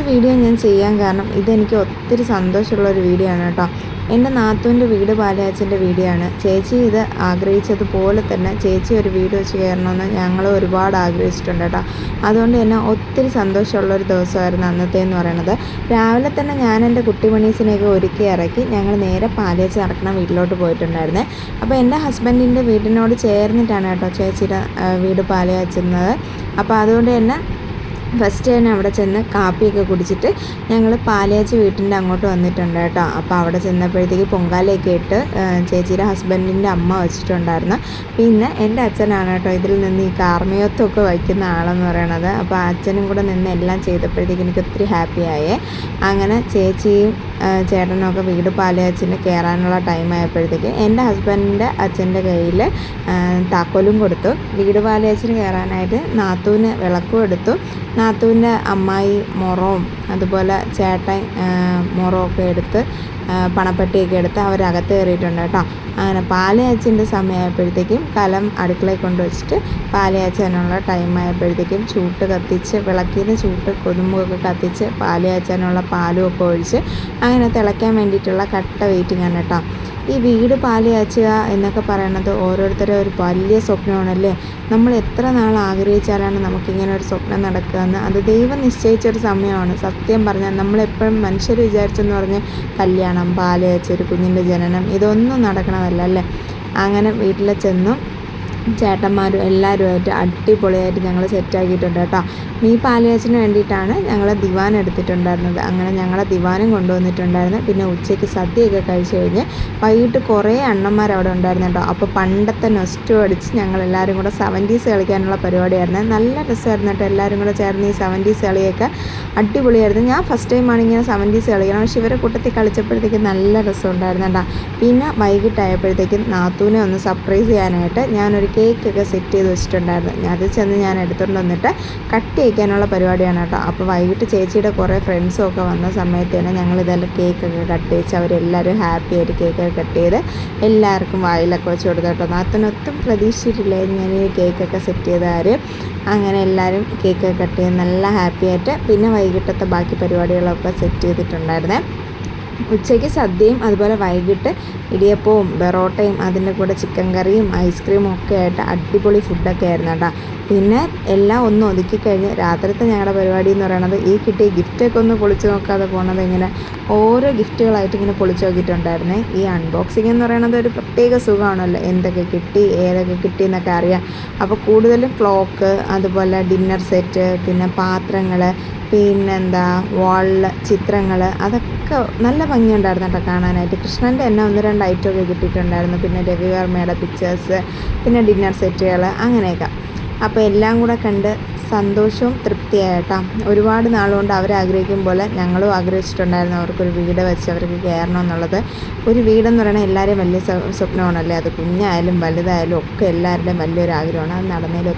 ഒരു വീഡിയോ ഞാൻ ചെയ്യാൻ കാരണം ഇതെനിക്ക് ഒത്തിരി സന്തോഷമുള്ള ഒരു വീഡിയോ ആണ് കേട്ടോ. എന്റെ നാത്തൂന്റെ വീട് പാലയാച്ചന്റെ ആണ് ചേച്ചി ഇത് ആഗ്രഹിച്ചതുപോലെ തന്നെ ചേച്ചി ഒരു വീട് വെച്ച് കയറണമെന്ന് ഞങ്ങൾ ഒരുപാട് ആഗ്രഹിച്ചിട്ടുണ്ട് കേട്ടോ. അതുകൊണ്ട് തന്നെ ഒത്തിരി സന്തോഷമുള്ള ഒരു ദിവസമായിരുന്നു അന്നത്തെ എന്ന് പറയുന്നത്. രാവിലെ തന്നെ ഞാൻ എന്റെ കുട്ടിമണീസിനെയൊക്കെ ഒരുക്കി ഇറക്കി ഞങ്ങൾ നേരെ പാലയാച്ച് നടക്കുന്ന വീട്ടിലോട്ട് പോയിട്ടുണ്ടായിരുന്നേ. അപ്പോൾ എന്റെ ഹസ്ബൻഡിന്റെ വീടിനോട് ചേർന്നിട്ടാണ് കേട്ടോ ചേച്ചിയുടെ വീട് പാലയാച്ചുന്നത്. അപ്പോൾ അതുകൊണ്ട് തന്നെ ഫസ്റ്റ് തന്നെ അവിടെ ചെന്ന് കാപ്പിയൊക്കെ കുടിച്ചിട്ട് ഞങ്ങൾ പാലയാച്ചി വീട്ടിന്റെ അങ്ങോട്ട് വന്നിട്ടുണ്ട് കേട്ടോ. അപ്പോൾ അവിടെ ചെന്നപ്പോഴത്തേക്ക് പൊങ്കാലയൊക്കെ ഇട്ട് ചേച്ചിയുടെ ഹസ്ബൻഡിന്റെ അമ്മ വെച്ചിട്ടുണ്ടായിരുന്നു. പിന്നെ എന്റെ അച്ഛനാണ് കേട്ടോ ഇതിൽ നിന്ന് ഈ കാർമ്മികത്വമൊക്കെ വയ്ക്കുന്ന ആളെന്ന് പറയണത്. അപ്പോൾ അച്ഛനും കൂടെ നിന്ന് എല്ലാം ചെയ്തപ്പോഴത്തേക്ക് എനിക്ക് ഒത്തിരി ആയേ. അങ്ങനെ ചേച്ചിയും ചേട്ടനൊക്കെ വീട് പാലയച്ചിന് കയറാനുള്ള ടൈം ആയപ്പോഴത്തേക്ക് എന്റെ ഹസ്ബൻഡിന്റെ അച്ഛന്റെ കയ്യിൽ താക്കോലും കൊടുത്തു. വീട് പാലയച്ചിന് കയറാനായിട്ട് നാത്തൂന് വിളക്കും എടുത്തു. നാത്തൂന്റെ അമ്മായി മുറവും അതുപോലെ ചേട്ടൻ മുറമൊക്കെ എടുത്ത് പണപ്പെട്ടിയൊക്കെ എടുത്ത് അവരകത്ത് കയറിയിട്ടുണ്ട് കേട്ടോ. അങ്ങനെ പാലയാച്ചിന്റെ സമയമായപ്പോഴത്തേക്കും കലം അടുക്കളയിൽ കൊണ്ടുവച്ചിട്ട് പാലയാച്ചാനുള്ള ടൈം ആയപ്പോഴത്തേക്കും ചൂട്ട് കത്തിച്ച് വിളക്കിന് ചൂട്ട് കൊതുമ്പൊക്കെ കത്തിച്ച് പാലയാച്ചാനുള്ള പാലും ഒക്കെ ഒഴിച്ച് അങ്ങനെ തിളയ്ക്കാൻ വേണ്ടിയിട്ടുള്ള കട്ട വെയിറ്റിംഗ് ആണ് കേട്ടോ. ഈ വീട് പാലിയാച്ചുക എന്നൊക്കെ പറയുന്നത് ഓരോരുത്തരും ഒരു വലിയ സ്വപ്നമാണല്ലേ? നമ്മൾ എത്ര നാൾ ആഗ്രഹിച്ചാലാണ് നമുക്കിങ്ങനെ ഒരു സ്വപ്നം നടക്കുകയെന്ന്? അത് ദൈവം നിശ്ചയിച്ചൊരു സമയമാണ്. സത്യം പറഞ്ഞാൽ നമ്മളെപ്പോഴും മനുഷ്യർ വിചാരിച്ചെന്ന് പറഞ്ഞ് കല്യാണം പാലിയാച്ച ഒരു കുഞ്ഞിന്റെ ജനനം ഇതൊന്നും നടക്കണതല്ല അല്ലേ? അങ്ങനെ വീട്ടിൽ ചെന്നു ചേട്ടന്മാരും എല്ലാവരുമായിട്ട് അടിപൊളിയായിട്ട് ഞങ്ങൾ സെറ്റാക്കിയിട്ടുണ്ട് കേട്ടോ. മീ പാലുകാച്ചിന് വേണ്ടിയിട്ടാണ് ഞങ്ങൾ ദിവാൻ എടുത്തിട്ടുണ്ടായിരുന്നത്. അങ്ങനെ ഞങ്ങളെ ദിവാനും കൊണ്ടുവന്നിട്ടുണ്ടായിരുന്നു. പിന്നെ ഉച്ചയ്ക്ക് സദ്യയൊക്കെ കഴിച്ചു കഴിഞ്ഞ് വൈകിട്ട് കുറേ അണ്ണന്മാർ അവിടെ ഉണ്ടായിരുന്നു കേട്ടോ. അപ്പോൾ പണ്ടത്തെ നെസ്റ്റു അടിച്ച് ഞങ്ങൾ എല്ലാവരും കൂടെ സെവന്റീസ് കളിക്കാനുള്ള പരിപാടിയായിരുന്നു. നല്ല രസമായിരുന്നു കേട്ടോ. എല്ലാവരും കൂടെ ചേർന്ന് ഈ സെവന്റീസ് കളിയൊക്കെ അടിപൊളിയായിരുന്നു. ഞാൻ ഫസ്റ്റ് ടൈമാണ് ഇങ്ങനെ സെവന്റീസ് കളിക്കണം പക്ഷേ ഇവരെ കൂട്ടത്തിൽ കളിച്ചപ്പോഴത്തേക്ക് നല്ല രസം ഉണ്ടായിരുന്നു കേട്ടോ. പിന്നെ വൈകിട്ടായപ്പോഴത്തേക്കും നാത്തൂനെ ഒന്ന് സർപ്രൈസ് ചെയ്യാനായിട്ട് ഞാനൊരു കേക്കൊക്കെ സെറ്റ് ചെയ്ത് വെച്ചിട്ടുണ്ടായിരുന്നു. അത് ചെന്ന് ഞാൻ എടുത്തുകൊണ്ട് വന്നിട്ട് കട്ട് ചെയ്യിക്കാനുള്ള പരിപാടിയാണ് കേട്ടോ. അപ്പോൾ വൈകിട്ട് ചേച്ചിയുടെ കുറേ ഫ്രണ്ട്സും ഒക്കെ വന്ന സമയത്ത് തന്നെ ഞങ്ങൾ ഇതെല്ലാം കേക്കൊക്കെ കട്ട് ചെയ്ച്ച് അവരെല്ലാവരും ഹാപ്പി ആയിട്ട് കേക്കൊക്കെ കട്ട് ചെയ്ത് എല്ലാവർക്കും വായിലൊക്കെ വെച്ച് കൊടുത്തു കേട്ടോ. നാത്തിനൊത്തും പ്രതീക്ഷിച്ചിട്ടില്ലായിരുന്നു ഞാൻ ഈ കേക്കൊക്കെ സെറ്റ് ചെയ്ത കാര്യം. അങ്ങനെ എല്ലാവരും കേക്കൊക്കെ കട്ട് ചെയ്ത് നല്ല ഹാപ്പി ആയിട്ട് പിന്നെ വൈകിട്ടത്തെ ബാക്കി പരിപാടികളൊക്കെ സെറ്റ് ചെയ്തിട്ടുണ്ടായിരുന്നേ. ഉച്ചയ്ക്ക് സദ്യയും അതുപോലെ വൈകിട്ട് ഇടിയപ്പവും ബെറോട്ടയും അതിന്റെ കൂടെ ചിക്കൻ കറിയും ഐസ്ക്രീമും ഒക്കെ ആയിട്ട് അടിപൊളി ഫുഡൊക്കെ ആയിരുന്നു കേട്ടോ. പിന്നെ എല്ലാം ഒന്ന് ഒതുക്കി കഴിഞ്ഞ് രാത്രിത്തെ ഞങ്ങളുടെ പരിപാടി എന്ന് പറയുന്നത് ഈ കിട്ടിയ ഗിഫ്റ്റൊക്കെ ഒന്ന് പൊളിച്ച് നോക്കാതെ പോണത് ഇങ്ങനെ ഓരോ ഗിഫ്റ്റുകളായിട്ട് ഇങ്ങനെ പൊളിച്ചു നോക്കിയിട്ടുണ്ടായിരുന്നേ. ഈ അൺബോക്സിംഗ് എന്ന് പറയുന്നത് ഒരു പ്രത്യേക സുഖമാണല്ലോ എന്തൊക്കെ കിട്ടി ഏതൊക്കെ കിട്ടി എന്നൊക്കെ അറിയാം. അപ്പോൾ കൂടുതലും ക്ലോക്ക് അതുപോലെ ഡിന്നർ സെറ്റ് പിന്നെ പാത്രങ്ങൾ പിന്നെന്താ വാളിൽ ചിത്രങ്ങൾ അതൊക്കെ നല്ല ഭംഗിയുണ്ടായിരുന്നു കേട്ടോ കാണാനായിട്ട്. കൃഷ്ണന്റെ തന്നെ ഒന്ന് രണ്ട് ഐറ്റമൊക്കെ കിട്ടിയിട്ടുണ്ടായിരുന്നു. പിന്നെ രവിവർമ്മയുടെ പിക്ചേഴ്സ് പിന്നെ ഡിന്നർ സെറ്റുകൾ അങ്ങനെയൊക്കെ. അപ്പോൾ എല്ലാം കൂടെ കണ്ട് സന്തോഷവും തൃപ്തിയായിട്ടാ ഒരുപാട് നാളുകൊണ്ട് അവരാഗ്രഹിക്കും പോലെ ഞങ്ങളും ആഗ്രഹിച്ചിട്ടുണ്ടായിരുന്നു അവർക്കൊരു വീട് വെച്ച് അവർക്ക് കയറണം എന്നുള്ളത്. ഒരു വീടെന്ന് പറയുന്നത് എല്ലാവരെയും വലിയ സ്വപ്നമാണല്ലേ? അത് കുഞ്ഞായാലും വലുതായാലും ഒക്കെ എല്ലാവരുടെയും വലിയൊരു ആഗ്രഹമാണ്. അത് നടന്നതിൽ